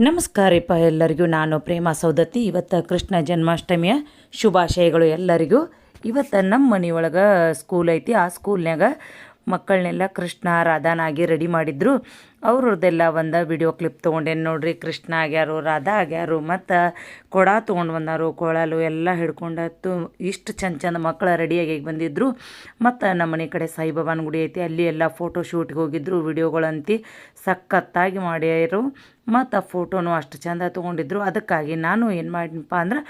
ನಮಸ್ಕಾರಪ್ಪ ಎಲ್ಲರಿಗೂ. ನಾನು ಪ್ರೇಮ ಸೌದತ್ತಿ. ಇವತ್ತು ಕೃಷ್ಣ ಜನ್ಮಾಷ್ಟಮಿಯ ಶುಭಾಶಯಗಳು ಎಲ್ಲರಿಗೂ. ಇವತ್ತು ನಮ್ಮ ಮನೆಯೊಳಗೆ ಸ್ಕೂಲ್ ಐತಿ. ಆ ಸ್ಕೂಲ್ನ್ಯಾಗ ಮಕ್ಕಳನ್ನೆಲ್ಲ ಕೃಷ್ಣ, ರಾಧಾನಾಗಿ ರೆಡಿ ಮಾಡಿದ್ರು. ಅವ್ರದ್ದೆಲ್ಲ ಒಂದು ವಿಡಿಯೋ ಕ್ಲಿಪ್ ತೊಗೊಂಡೇನು ನೋಡ್ರಿ. ಕೃಷ್ಣ ಆಗ್ಯಾರು, ರಾಧಾ ಆಗ್ಯಾರು, ಮತ್ತು ಕೊಡ ತೊಗೊಂಡು ಬಂದಾರು, ಕೊಳಲು ಎಲ್ಲ ಹಿಡ್ಕೊಂಡತ್ತು ಇಷ್ಟು ಚಂದ ಚಂದ ಮಕ್ಕಳು ರೆಡಿಯಾಗಿ ಬಂದಿದ್ದರು ಮತ್ತು ನಮ್ಮ ಮನೆ ಕಡೆ ಸಾಯಿಬಾಬಾನ ಗುಡಿ ಐತಿ. ಅಲ್ಲಿ ಎಲ್ಲ ಫೋಟೋ ಶೂಟ್ಗೆ ಹೋಗಿದ್ರು. ವಿಡಿಯೋಗಳಂತಿ ಸಖತ್ತಾಗಿ ಮಾಡ್ಯಾರು. ಮತ್ತು ಆ ಫೋಟೋನು ಅಷ್ಟು ಚಂದ ತೊಗೊಂಡಿದ್ರು. ಅದಕ್ಕಾಗಿ ನಾನು ಏನು ಮಾಡಿನಪ್ಪ ಅಂದ್ರೆ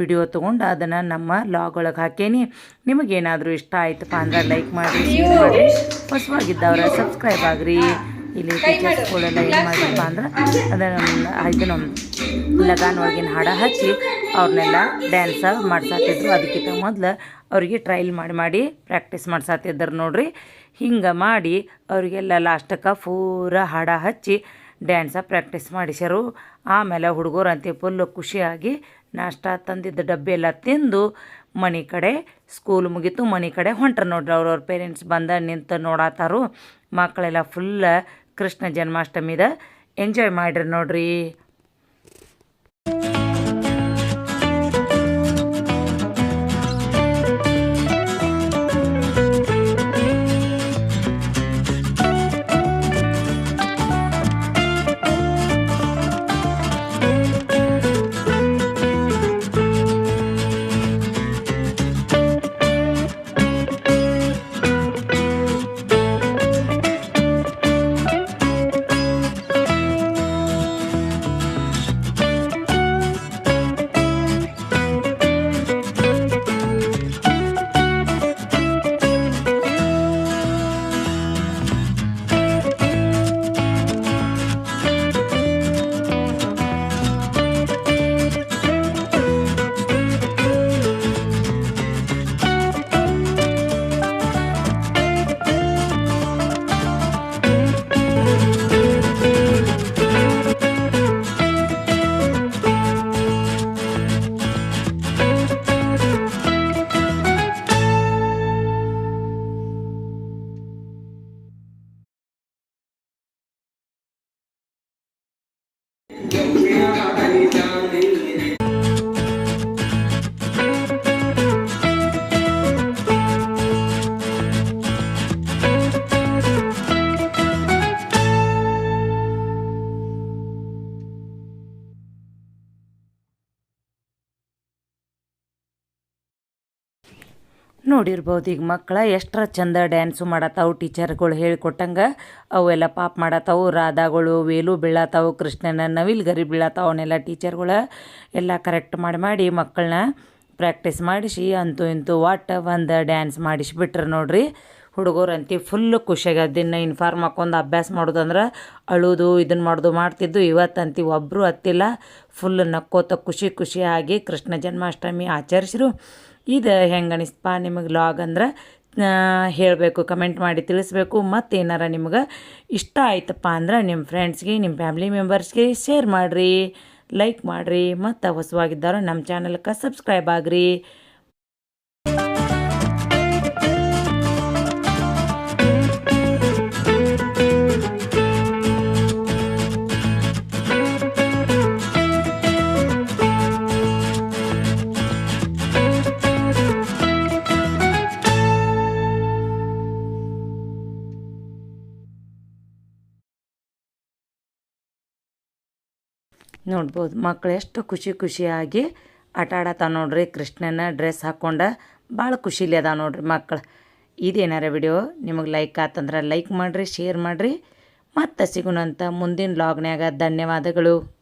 ವಿಡಿಯೋ ತೊಗೊಂಡು ಅದನ್ನು ನಮ್ಮ ಲಾಗ್ ಒಳಗೆ ಹಾಕೇನಿ. ನಿಮಗೇನಾದರೂ ಇಷ್ಟ ಆಯ್ತಪ್ಪ ಅಂದ್ರೆ ಲೈಕ್ ಮಾಡಿ ಶೇರ್ ಮಾಡಿ ಹೊಸವಾಗಿದ್ದವ್ರ ಸಬ್ಸ್ಕ್ರೈಬ್ ಆಗ್ರಿ. ಇಲ್ಲಿ ಟೀಚರ್ಸ್ಗಳೆಲ್ಲ ಏನು ಮಾಡಿದಪ್ಪ ಅಂದ್ರೆ ಅದನ್ನು ಆಯ್ತು ಲಗಾನ್ ಒಳಗಿನ ಹಾಡ ಹಚ್ಚಿ ಅವ್ರನ್ನೆಲ್ಲ ಡ್ಯಾನ್ಸ ಮಾಡ್ಸಾತಿದ್ರು. ಅದಕ್ಕಿಂತ ಮೊದಲು ಅವರಿಗೆ ಟ್ರಯಲ್ ಮಾಡಿ ಮಾಡಿ ಪ್ರಾಕ್ಟೀಸ್ ಮಾಡ್ಸಾತಿದ್ರು ನೋಡ್ರಿ. ಹಿಂಗೆ ಮಾಡಿ ಅವರಿಗೆಲ್ಲ ಲಾಸ್ಟಕ್ಕೆ ಪೂರ ಹಾಡ ಹಚ್ಚಿ ಡ್ಯಾನ್ಸ ಪ್ರಾಕ್ಟೀಸ್ ಮಾಡಿಸ್ಯಾರು. ಆಮೇಲೆ ಹುಡುಗರಂತೆ ಫುಲ್ಲು ಖುಷಿಯಾಗಿ ನಾಷ್ಟ ತಂದಿದ್ದ ಡಬ್ಬಿ ಎಲ್ಲ ತಿಂದು ಮನೆ ಕಡೆ ಸ್ಕೂಲ್ ಮುಗೀತು ಮನೆ ಕಡೆ ಹೊಂಟ್ರು ನೋಡ್ರಿ ಅವ್ರವ್ರ ಪೇರೆಂಟ್ಸ್ ಬಂದ ನಿಂತು ನೋಡತ್ತಾರು ಮಕ್ಕಳೆಲ್ಲ ಫುಲ್ಲ ಕೃಷ್ಣ ಜನ್ಮಾಷ್ಟಮಿದ ಎಂಜಾಯ್ ಮಾಡಿರಿ ನೋಡ್ರಿ. ನೋಡಿರ್ಬೋದು. ಈಗ ಮಕ್ಕಳ ಎಷ್ಟರ ಚಂದ ಡ್ಯಾನ್ಸು ಮಾಡತ್ತಾವು ಟೀಚರ್ಗಳು ಹೇಳಿಕೊಟ್ಟಂಗೆ ಅವೆಲ್ಲ ಪಾಪ್ ಮಾಡತ್ತಾವು. ರಾಧಾಗಳು, ವೇಲು ಬೀಳತ್ತಾವು, ಕೃಷ್ಣನ ನವಿಲ್ ಗರಿ ಬೀಳತ್ತಾವು. ಅವನ್ನೆಲ್ಲ ಟೀಚರ್ಗಳು ಎಲ್ಲ ಕರೆಕ್ಟ್ ಮಾಡಿ ಮಾಡಿ ಮಕ್ಕಳನ್ನ ಪ್ರಾಕ್ಟೀಸ್ ಮಾಡಿಸಿ ಅಂತೂ ಇಂತೂ ಒಟ್ಟು ಒಂದು ಡ್ಯಾನ್ಸ್ ಮಾಡಿಸಿಬಿಟ್ರೆ ನೋಡ್ರಿ. ಹುಡುಗರಂತಿ ಫುಲ್ ಖುಷಿಯಾಗಿ ದಿನ ಇನ್ಫಾರ್ಮ್ ಹಾಕೊಂಡು ಅಭ್ಯಾಸ ಮಾಡೋದಂದ್ರೆ ಅಳೋದು ಇದನ್ನು ಮಾಡೋದು ಮಾಡ್ತಿದ್ದು ಇವತ್ತಂತಿ ಒಬ್ಬರು ಹತ್ತಿಲ್ಲ ಫುಲ್ ನಕ್ಕೋತ ಖುಷಿ ಖುಷಿಯಾಗಿ ಕೃಷ್ಣ ಜನ್ಮಾಷ್ಟಮಿ ಆಚರಿಸಿರು. ಇದು ಹೆಂಗೆ ಅನಿಸ್ತಪ್ಪ ನಿಮಗೆ ಲಾಗ್ ಅಂದ್ರೆ ಹೇಳಬೇಕು ಕಮೆಂಟ್ ಮಾಡಿ ತಿಳಿಸ್ಬೇಕು, ಮತ್ತೇನಾರ ಏನಾರ ನಿಮ್ಗೆ ಇಷ್ಟ ಆಯ್ತಪ್ಪ ಅಂದ್ರೆ ನಿಮ್ಮ ಫ್ರೆಂಡ್ಸ್ಗೆ ನಿಮ್ಮ ಫ್ಯಾಮಿಲಿ ಮೆಂಬರ್ಸ್ಗೆ ಶೇರ್ ಮಾಡಿರಿ ಲೈಕ್ ಮಾಡಿರಿ, ಮತ್ತು ಹೊಸವಾಗಿದ್ದಾರೋ ನಮ್ಮ ಚಾನಲ್ಗೆ ಸಬ್ಸ್ಕ್ರೈಬ್ ಆಗ್ರಿ. ನೋಡ್ಬೋದು. ಮಕ್ಳು ಎಷ್ಟು ಖುಷಿ ಖುಷಿಯಾಗಿ ಆಟ ಆಡತ್ತಾವ ನೋಡ್ರಿ. ಕೃಷ್ಣನ ಡ್ರೆಸ್ ಹಾಕ್ಕೊಂಡು ಭಾಳ ಖುಷಿಲಿ ಅದಾವ ನೋಡ್ರಿ ಮಕ್ಳು. ಇದೇನಾರ ವಿಡಿಯೋ ನಿಮಗೆ ಲೈಕ್ ಆತಂದ್ರೆ ಲೈಕ್ ಮಾಡಿರಿ ಶೇರ್ ಮಾಡಿರಿ. ಮತ್ತೆ ಸಿಗೋಣಂತ ಮುಂದಿನ ಲಾಗ್ನ್ಯಾಗ ಧನ್ಯವಾದಗಳು.